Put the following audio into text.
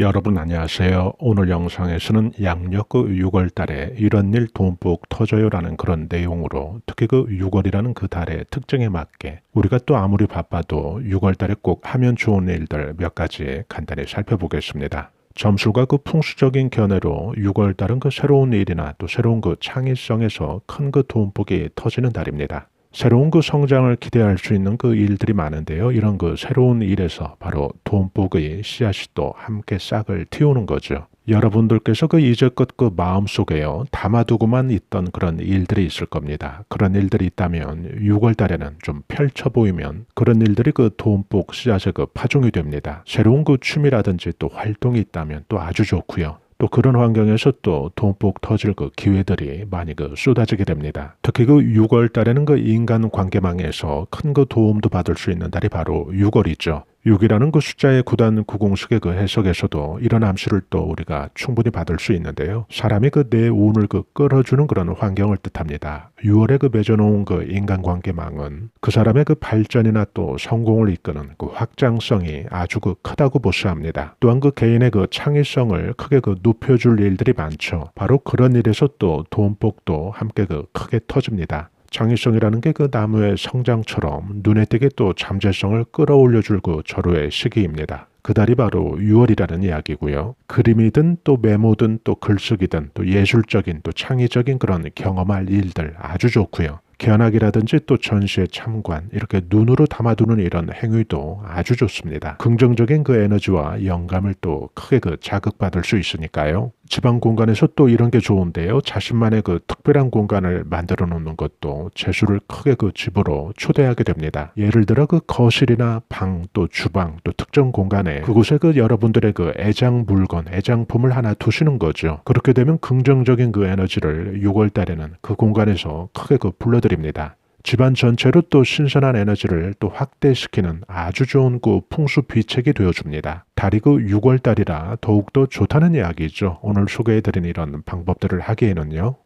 여러분 안녕하세요. 오늘 영상에서는 양력 그 6월 달에 이런 일 돈복 터져요라는 그런 내용으로 특히 그 6월이라는 그 달의 특징에 맞게 우리가 또 아무리 바빠도 6월 달에 꼭 하면 좋은 일들 몇 가지 간단히 살펴보겠습니다. 점술과 그 풍수적인 견해로 6월 달은 그 새로운 일이나 또 새로운 그 창의성에서 큰 그 돈복이 터지는 달입니다. 새로운 그 성장을 기대할 수 있는 그 일들이 많은데요. 이런 그 새로운 일에서 바로 돈복의 씨앗이 또 함께 싹을 틔우는 거죠. 여러분들께서 그 이제껏 그 마음속에요 담아두고만 있던 그런 일들이 있을 겁니다. 그런 일들이 있다면 6월 달에는 좀 펼쳐 보이면 그런 일들이 그 돈복 씨앗의 그 파종이 됩니다. 새로운 그 취미라든지 또 활동이 있다면 또 아주 좋고요. 또 그런 환경에서 또 돈복 터질 그 기회들이 많이 그 쏟아지게 됩니다. 특히 그 6월 달에는 그 인간 관계망에서 큰 그 도움도 받을 수 있는 달이 바로 6월이죠. 6이라는 그 숫자의 구단 구공식의 그 해석에서도 이런 암시를 또 우리가 충분히 받을 수 있는데요. 사람이 그 내 운을 그 끌어주는 그런 환경을 뜻합니다. 6월에 그 맺어놓은 그 인간관계망은 그 사람의 그 발전이나 또 성공을 이끄는 그 확장성이 아주 그 크다고 보수합니다. 또한 그 개인의 그 창의성을 크게 그 높여줄 일들이 많죠. 바로 그런 일에서 또 돈복도 함께 그 크게 터집니다. 창의성이라는 게 그 나무의 성장처럼 눈에 띄게 또 잠재성을 끌어올려 줄그 절호의 시기입니다. 그달이 바로 6월이라는 이야기고요. 그림이든 또 메모든 또 글쓰기든 또 예술적인 또 창의적인 그런 경험할 일들 아주 좋고요. 견학이라든지 또 전시에 참관 이렇게 눈으로 담아두는 이런 행위도 아주 좋습니다. 긍정적인 그 에너지와 영감을 또 크게 그 자극받을 수 있으니까요. 지방 공간에서 또 이런 게 좋은데요. 자신만의 그 특별한 공간을 만들어 놓는 것도 재수를 크게 그 집으로 초대하게 됩니다. 예를 들어 그 거실이나 방 또 주방 또 특정 공간에 그곳에 그 여러분들의 그 애장 물건, 애장품을 하나 두시는 거죠. 그렇게 되면 긍정적인 그 에너지를 6월 달에는 그 공간에서 크게 그 불러드립니다. 집안 전체로 또 신선한 에너지를 또 확대시키는 아주 좋은 그 풍수 비책이 되어줍니다. 달이 그 6월 달이라 더욱더 좋다는 이야기죠. 오늘 소개해드린 이런 방법들을 하기에는요.